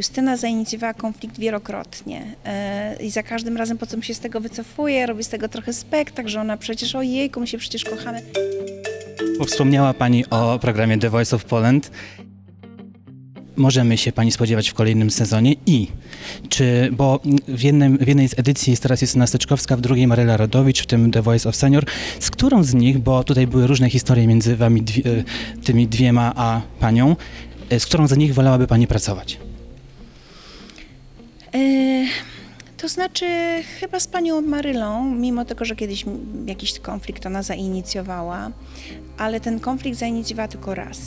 Justyna zainicjowała konflikt wielokrotnie e, i za każdym razem po co się z tego wycofuje, robi z tego trochę spektakl, że ona przecież ojejku, my się przecież kochamy. Wspomniała Pani o programie The Voice of Poland. Możemy się Pani spodziewać w kolejnym sezonie i czy, bo w, jednym, w jednej z edycji jest teraz Justyna Steczkowska, w drugiej Maryla Rodowicz, w tym The Voice of Senior. Z którą z nich, bo tutaj były różne historie między Wami, dwie, tymi dwiema, a Panią, e, z którą z nich wolałaby Pani pracować? E, To znaczy, chyba z panią Marylą, mimo tego, że kiedyś jakiś konflikt ona zainicjowała, ale ten konflikt zainicjowała tylko raz.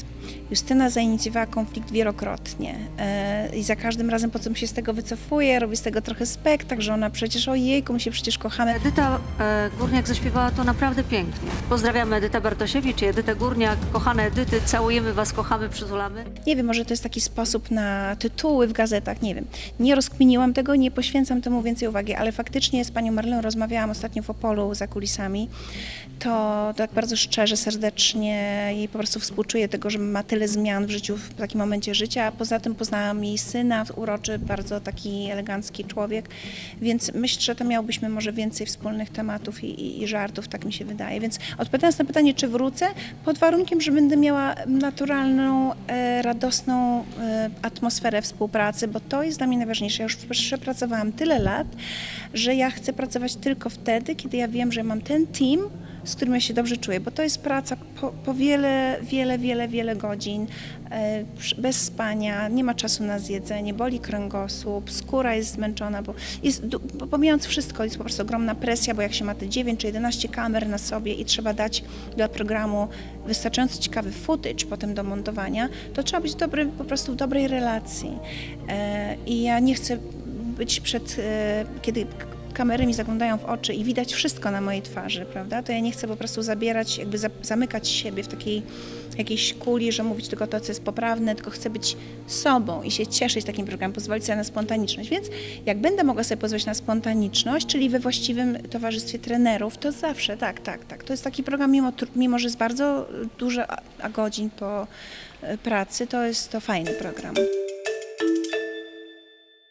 Justyna zainicjowała konflikt wielokrotnie e, i za każdym razem po co się z tego wycofuje, robi z tego trochę spektakl, że ona przecież ojejku, my się przecież kochamy. Edyta e, Górniak zaśpiewała to naprawdę pięknie. Pozdrawiamy Edytę Bartosiewicz i Edytę Górniak. Kochane Edyty, całujemy Was, kochamy, przytulamy. Nie wiem, może to jest taki sposób na tytuły w gazetach, nie wiem. Nie rozkminiłam tego, nie poświęcam temu więcej uwagi, ale faktycznie z panią Marleną rozmawiałam ostatnio w Opolu za kulisami. To tak bardzo szczerze, serdecznie i po prostu współczuję tego, że ma tyle zmian w życiu w takim momencie życia. Poza tym poznałam jej syna, uroczy, bardzo taki elegancki człowiek, więc myślę, że to miałbyśmy może więcej wspólnych tematów i, i, i żartów, tak mi się wydaje. Więc odpowiadając na pytanie, czy wrócę, pod warunkiem, że będę miała naturalną, e, radosną e, atmosferę współpracy, bo to jest dla mnie najważniejsze. Ja już przepracowałam tyle lat, że ja chcę pracować tylko wtedy, kiedy ja wiem, że mam ten team, z którym ja się dobrze czuję, bo to jest praca po, po wiele, wiele, wiele, wiele godzin, e, bez spania, nie ma czasu na zjedzenie, boli kręgosłup, skóra jest zmęczona, bo jest, pomijając wszystko, jest po prostu ogromna presja, bo jak się ma te 9 czy 11 kamer na sobie i trzeba dać dla programu wystarczająco ciekawy footage potem do montowania, to trzeba być dobry, po prostu w dobrej relacji. E, I ja nie chcę być przed, e, kiedy kamery mi zaglądają w oczy i widać wszystko na mojej twarzy, prawda? To ja nie chcę po prostu zabierać, jakby za, zamykać siebie w takiej jakiejś kuli, że mówić tylko to, co jest poprawne, tylko chcę być sobą i się cieszyć takim programem, pozwolić sobie na spontaniczność. Więc jak będę mogła sobie pozwolić na spontaniczność, czyli we właściwym towarzystwie trenerów, to zawsze, tak, tak, tak. To jest taki program, mimo, mimo że jest bardzo dużo a godzin po e, pracy, to jest to fajny program.